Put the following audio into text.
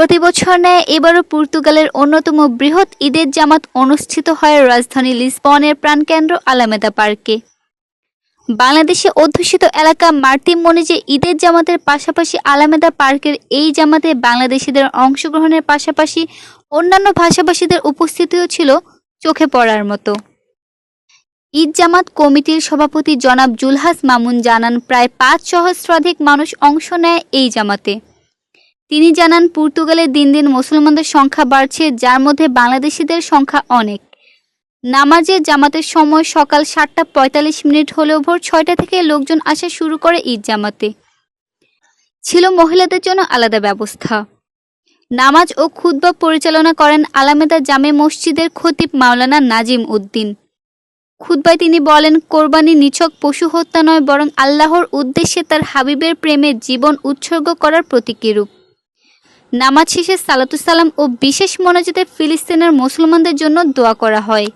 প্রতি বছর ন্যায় এবারও পর্তুগালের অন্যতম বৃহৎ ঈদের জামাত অনুষ্ঠিত হয় রাজধানী লিসবনের প্রাণকেন্দ্র আলামেদা পার্কে। বাংলাদেশে অধ্যুষিত এলাকা মার্তিম মনিজে ঈদের জামাতের পাশাপাশি আলামেদা পার্কের এই জামাতে বাংলাদেশিদের অংশগ্রহণের পাশাপাশি অন্যান্য ভাষাভাষীদের উপস্থিতিও ছিল চোখে পড়ার মতো। ঈদ জামাত কমিটির সভাপতি জনাব জুলহাস মামুন জানান, প্রায় পাঁচ সহস্রাধিক মানুষ অংশ নেয় এই জামাতে। তিনি জানান, পর্তুগালে দিন দিন মুসলমানদের সংখ্যা বাড়ছে, যার মধ্যে বাংলাদেশিদের সংখ্যা অনেক। নামাজে জামাতের সময় সকাল সাতটা পঁয়তাল্লিশ মিনিট হলেও ভোর ছয়টা থেকে লোকজন আসা শুরু করে ঈদ জামাতে। ছিল মহিলাদের জন্য আলাদা ব্যবস্থা। নামাজ ও খুতবা পরিচালনা করেন আলামেদা জামে মসজিদের খতিব মাওলানা নাজিম উদ্দিন। খুতবায় তিনি বলেন, কোরবানি নিছক পশু হত্যা নয়, বরং আল্লাহর উদ্দেশ্যে তার হাবিবের প্রেমে জীবন উৎসর্গ করার প্রতীকীরূপ। নামাজ শেষে সালাতুসালাম ও বিশেষ মনোজিতে ফিলিস্তিনের মুসলমানদের জন্য দোয়া করা হয়।